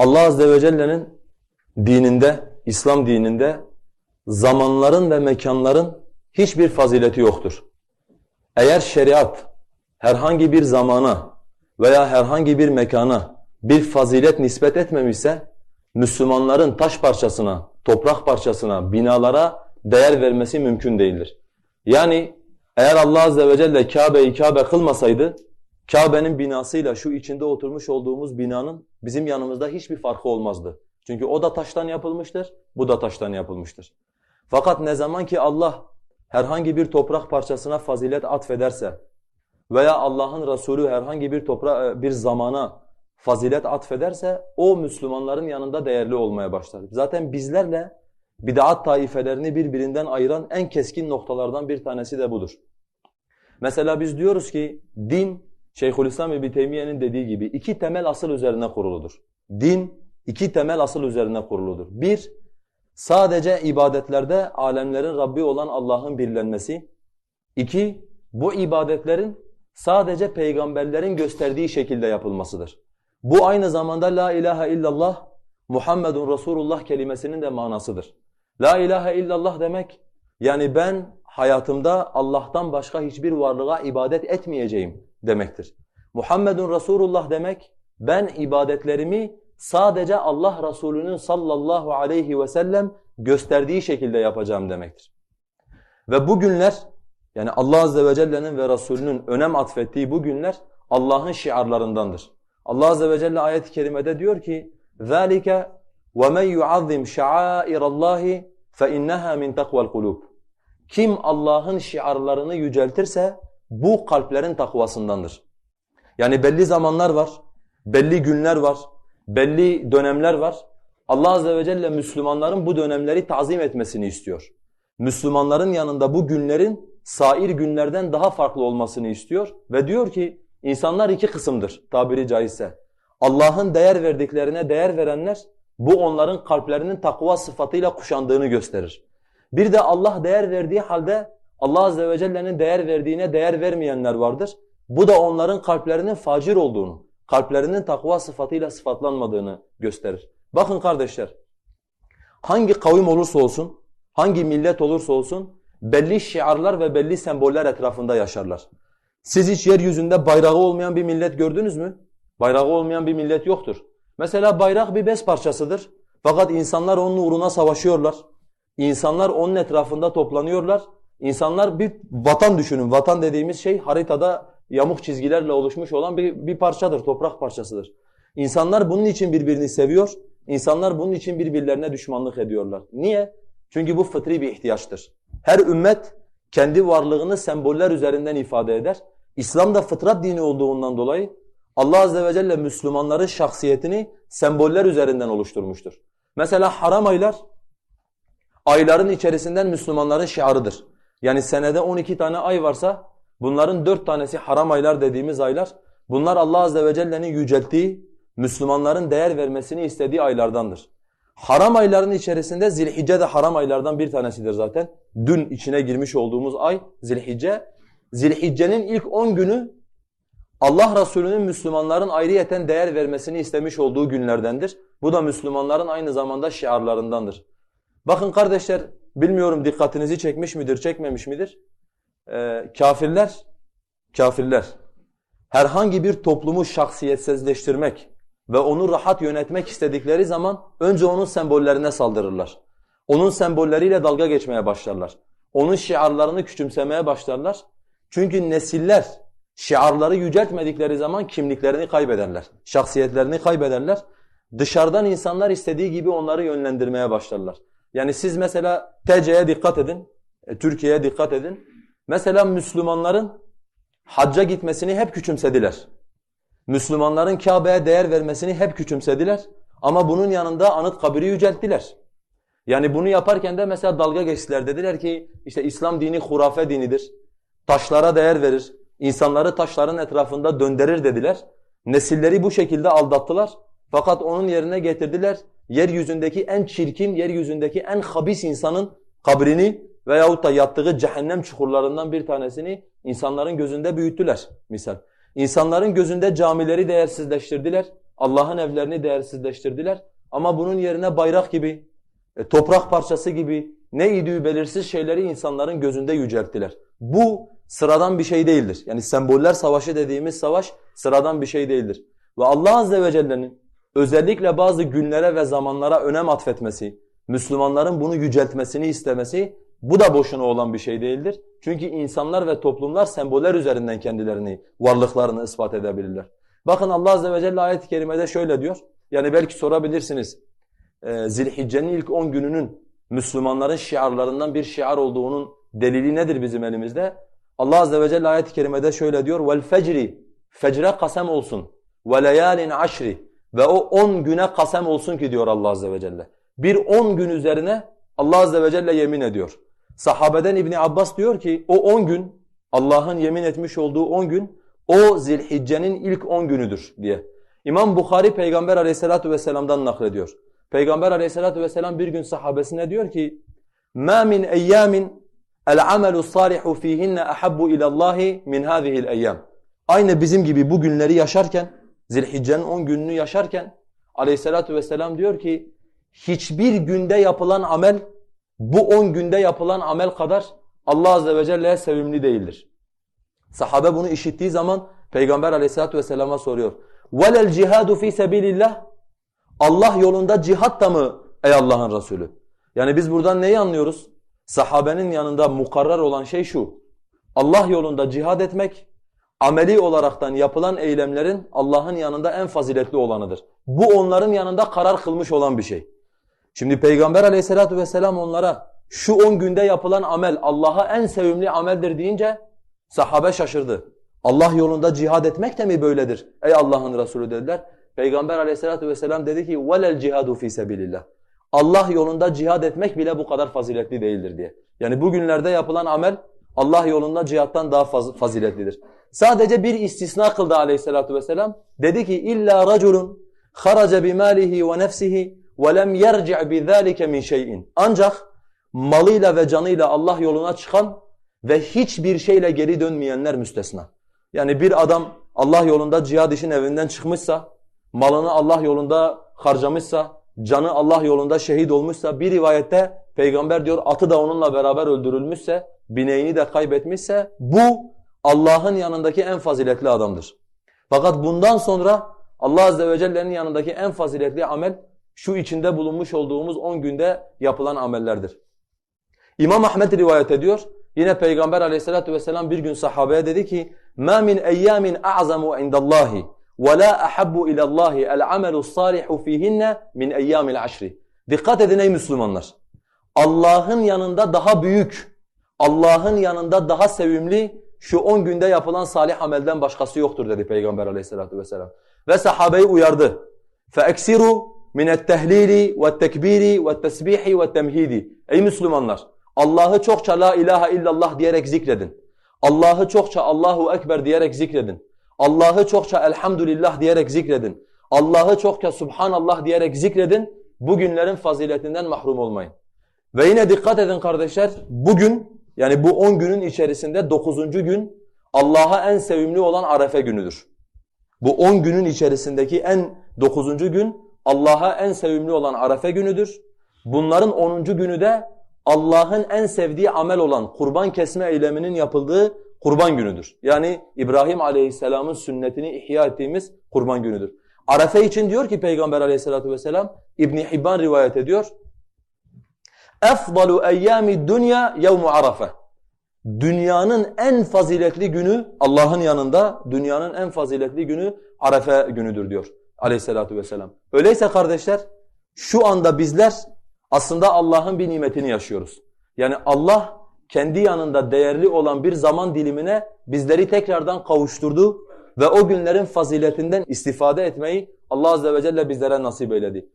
Allah Azze ve Celle'nin dininde, İslam dininde zamanların ve mekanların hiçbir fazileti yoktur. Eğer şeriat herhangi bir zamana veya herhangi bir mekana bir fazilet nispet etmemişse Müslümanların taş parçasına, toprak parçasına, binalara değer vermesi mümkün değildir. Yani eğer Allah Azze ve Celle Kabe'yi Kabe kılmasaydı Kabe'nin binasıyla şu içinde oturmuş olduğumuz binanın bizim yanımızda hiçbir farkı olmazdı. Çünkü o da taştan yapılmıştır, bu da taştan yapılmıştır. Fakat ne zaman ki Allah herhangi bir toprak parçasına fazilet atfederse veya Allah'ın Resulü herhangi bir toprak bir zamana fazilet atfederse o Müslümanların yanında değerli olmaya başlar. Zaten bizlerle bid'at taifelerini birbirinden ayıran en keskin noktalardan bir tanesi de budur. Mesela biz diyoruz ki din Şeyhülislam İbn Teymiye'nin dediği gibi iki temel asıl üzerine kuruludur. Din iki temel asıl üzerine kuruludur. Bir, sadece ibadetlerde alemlerin Rabbi olan Allah'ın birlenmesi. İki, bu ibadetlerin sadece peygamberlerin gösterdiği şekilde yapılmasıdır. Bu aynı zamanda la ilahe illallah Muhammedun Resulullah kelimesinin de manasıdır. La ilahe illallah demek yani ben hayatımda Allah'tan başka hiçbir varlığa ibadet etmeyeceğim demektir. Muhammedun Resulullah demek ben ibadetlerimi sadece Allah Resulü'nün sallallahu aleyhi ve sellem gösterdiği şekilde yapacağım demektir. Ve bu günler yani Allah azze ve celle'nin ve Resulünün önem atfettiği bu günler Allah'ın şiarlarındandır. Allah azze ve celle ayet-i kerimede diyor ki: "Zalike ve men yuazzim şa'airallahi fe innaha min takval kulub." Kim Allah'ın şiarlarını yüceltirse bu kalplerin takvasındandır. Yani belli zamanlar var, belli günler var, belli dönemler var. Allah azze ve celle Müslümanların bu dönemleri tazim etmesini istiyor. Müslümanların yanında bu günlerin sair günlerden daha farklı olmasını istiyor ve diyor ki insanlar iki kısımdır tabiri caizse. Allah'ın değer verdiklerine değer verenler bu onların kalplerinin takva sıfatıyla kuşandığını gösterir. Bir de Allah değer verdiği halde Allah azze ve celle'nin değer verdiğine değer vermeyenler vardır. Bu da onların kalplerinin facir olduğunu, kalplerinin takva sıfatıyla sıfatlanmadığını gösterir. Bakın kardeşler, hangi kavim olursa olsun, hangi millet olursa olsun belli şiarlar ve belli semboller etrafında yaşarlar. Siz hiç yeryüzünde bayrağı olmayan bir millet gördünüz mü? Bayrağı olmayan bir millet yoktur. Mesela bayrak bir bez parçasıdır. Fakat insanlar onun uğruna savaşıyorlar. İnsanlar onun etrafında toplanıyorlar. İnsanlar bir vatan düşünün. Vatan dediğimiz şey haritada yamuk çizgilerle oluşmuş olan bir, bir parçadır, toprak parçasıdır. İnsanlar bunun için birbirini seviyor. İnsanlar bunun için birbirlerine düşmanlık ediyorlar. Niye? Çünkü bu fıtri bir ihtiyaçtır. Her ümmet kendi varlığını semboller üzerinden ifade eder. İslam da fıtrat dini olduğundan dolayı Allah azze ve celle Müslümanların şahsiyetini semboller üzerinden oluşturmuştur. Mesela haram aylar ayların içerisinden Müslümanların şiarıdır. Yani senede 12 tane ay varsa bunların 4 tanesi haram aylar dediğimiz aylar. Bunlar Allah azze ve celle'nin yücelttiği, Müslümanların değer vermesini istediği aylardandır. Haram ayların içerisinde Zilhicce de haram aylardan bir tanesidir zaten. Dün içine girmiş olduğumuz ay Zilhicce. Zilhicce'nin ilk 10 günü Allah Resulü'nün Müslümanların ayrıyeten değer vermesini istemiş olduğu günlerdendir. Bu da Müslümanların aynı zamanda şiarlarındandır. Bakın kardeşler, bilmiyorum dikkatinizi çekmiş midir, çekmemiş midir? Ee, kafirler, kafirler herhangi bir toplumu şahsiyetsizleştirmek ve onu rahat yönetmek istedikleri zaman önce onun sembollerine saldırırlar. Onun sembolleriyle dalga geçmeye başlarlar. Onun şiarlarını küçümsemeye başlarlar. Çünkü nesiller şiarları yüceltmedikleri zaman kimliklerini kaybederler. Şahsiyetlerini kaybederler. Dışarıdan insanlar istediği gibi onları yönlendirmeye başlarlar. Yani siz mesela TC'ye dikkat edin, e, Türkiye'ye dikkat edin. Mesela Müslümanların hacca gitmesini hep küçümsediler. Müslümanların Kabe'ye değer vermesini hep küçümsediler. Ama bunun yanında anıt kabiri yücelttiler. Yani bunu yaparken de mesela dalga geçtiler. Dediler ki işte İslam dini hurafe dinidir. Taşlara değer verir. İnsanları taşların etrafında döndürür dediler. Nesilleri bu şekilde aldattılar. Fakat onun yerine getirdiler yeryüzündeki en çirkin, yeryüzündeki en habis insanın kabrini veyahut da yattığı cehennem çukurlarından bir tanesini insanların gözünde büyüttüler misal. İnsanların gözünde camileri değersizleştirdiler. Allah'ın evlerini değersizleştirdiler. Ama bunun yerine bayrak gibi, e, toprak parçası gibi ne idüğü belirsiz şeyleri insanların gözünde yücelttiler. Bu sıradan bir şey değildir. Yani semboller savaşı dediğimiz savaş sıradan bir şey değildir. Ve Allah Azze ve Celle'nin özellikle bazı günlere ve zamanlara önem atfetmesi, Müslümanların bunu yüceltmesini istemesi bu da boşuna olan bir şey değildir. Çünkü insanlar ve toplumlar semboller üzerinden kendilerini, varlıklarını ispat edebilirler. Bakın Allah Azze ve Celle ayet-i kerimede şöyle diyor. Yani belki sorabilirsiniz. Ee, Zilhicce'nin ilk 10 gününün Müslümanların şiarlarından bir şiar olduğunun delili nedir bizim elimizde? Allah Azze ve Celle ayet-i kerimede şöyle diyor. Vel fecri fecre olsun. Ve leyalin aşri ve o 10 güne kasem olsun ki diyor Allah Azze ve Celle. Bir 10 gün üzerine Allah Azze ve Celle yemin ediyor. Sahabeden İbni Abbas diyor ki o 10 gün Allah'ın yemin etmiş olduğu 10 gün o Zilhicce'nin ilk 10 günüdür diye. İmam Bukhari Peygamber Aleyhissalatu vesselam'dan naklediyor. Peygamber Aleyhissalatu vesselam bir gün sahabesine diyor ki: "Ma min eyyamin el-amelu salihu fihinne ahabbu ila Allah min hadihi'l eyyam." Aynı bizim gibi bu günleri yaşarken, Zilhicce'nin 10 gününü yaşarken Aleyhissalatu vesselam diyor ki: "Hiçbir günde yapılan amel bu 10 günde yapılan amel kadar Allah azze ve celle'ye sevimli değildir." Sahabe bunu işittiği zaman Peygamber Aleyhissalatu vesselama soruyor. وَلَا الْجِهَادُ ف۪ي سَب۪يلِ اللّٰهِ Allah yolunda cihat da mı ey Allah'ın Resulü? Yani biz buradan neyi anlıyoruz? Sahabenin yanında mukarrar olan şey şu. Allah yolunda cihad etmek, ameli olaraktan yapılan eylemlerin Allah'ın yanında en faziletli olanıdır. Bu onların yanında karar kılmış olan bir şey. Şimdi Peygamber aleyhissalatu vesselam onlara şu on günde yapılan amel Allah'a en sevimli ameldir deyince sahabe şaşırdı. Allah yolunda cihad etmek de mi böyledir? Ey Allah'ın Resulü dediler. Peygamber aleyhissalatu vesselam dedi ki وَلَا الْجِهَادُ ف۪ي سَبِيلِ اللّٰهِ Allah yolunda cihad etmek bile bu kadar faziletli değildir diye. Yani bugünlerde yapılan amel Allah yolunda cihattan daha faz faziletlidir. Sadece bir istisna kıldı aleyhissalatu vesselam. Dedi ki illa raculun kharaca bimalihi ve nefsihi ve lem yerci' bizalika min şey'in. Ancak malıyla ve canıyla Allah yoluna çıkan ve hiçbir şeyle geri dönmeyenler müstesna. Yani bir adam Allah yolunda cihad için evinden çıkmışsa, malını Allah yolunda harcamışsa, canı Allah yolunda şehit olmuşsa bir rivayette peygamber diyor atı da onunla beraber öldürülmüşse, bineğini de kaybetmişse bu Allah'ın yanındaki en faziletli adamdır. Fakat bundan sonra Allah azze ve celle'nin yanındaki en faziletli amel şu içinde bulunmuş olduğumuz 10 günde yapılan amellerdir. İmam Ahmed rivayet ediyor. Yine Peygamber aleyhissalatu vesselam bir gün sahabeye dedi ki مَا مِنْ اَيَّامٍ اَعْزَمُ عِنْدَ اللّٰهِ وَلَا أَحَبُّ إِلَى اللّٰهِ الْعَمَلُ الصَّالِحُ ف۪يهِنَّ مِنْ اَيَّامِ الْعَشْرِ Dikkat edin ey Müslümanlar. Allah'ın yanında daha büyük, Allah'ın yanında daha sevimli şu 10 günde yapılan salih amelden başkası yoktur dedi Peygamber aleyhissalatu vesselam. Ve sahabeyi uyardı. فَاَكْسِرُوا مِنَ التَّهْلِيلِ وَالتَّكْبِيرِ وَالتَّسْبِيحِ وَالتَّمْهِيدِ Ey Müslümanlar! Allah'ı çokça la ilahe illallah diyerek zikredin. Allah'ı çokça Allahu Ekber diyerek zikredin. Allah'ı çokça elhamdülillah diyerek zikredin. Allah'ı çokça subhanallah diyerek zikredin. Bu günlerin faziletinden mahrum olmayın. Ve yine dikkat edin kardeşler, bugün yani bu 10 günün içerisinde 9. gün Allah'a en sevimli olan Arefe günüdür. Bu 10 günün içerisindeki en 9. gün Allah'a en sevimli olan Arefe günüdür. Bunların 10. günü de Allah'ın en sevdiği amel olan kurban kesme eyleminin yapıldığı kurban günüdür. Yani İbrahim Aleyhisselam'ın sünnetini ihya ettiğimiz kurban günüdür. Arefe için diyor ki Peygamber Aleyhisselatü vesselam İbn Hibban rivayet ediyor. Efdalu eyyami dunya yevmu Arafe. Dünyanın en faziletli günü Allah'ın yanında dünyanın en faziletli günü Arefe günüdür diyor Aleyhisselatü vesselam. Öyleyse kardeşler şu anda bizler aslında Allah'ın bir nimetini yaşıyoruz. Yani Allah kendi yanında değerli olan bir zaman dilimine bizleri tekrardan kavuşturdu ve o günlerin faziletinden istifade etmeyi Allah azze ve celle bizlere nasip eyledi.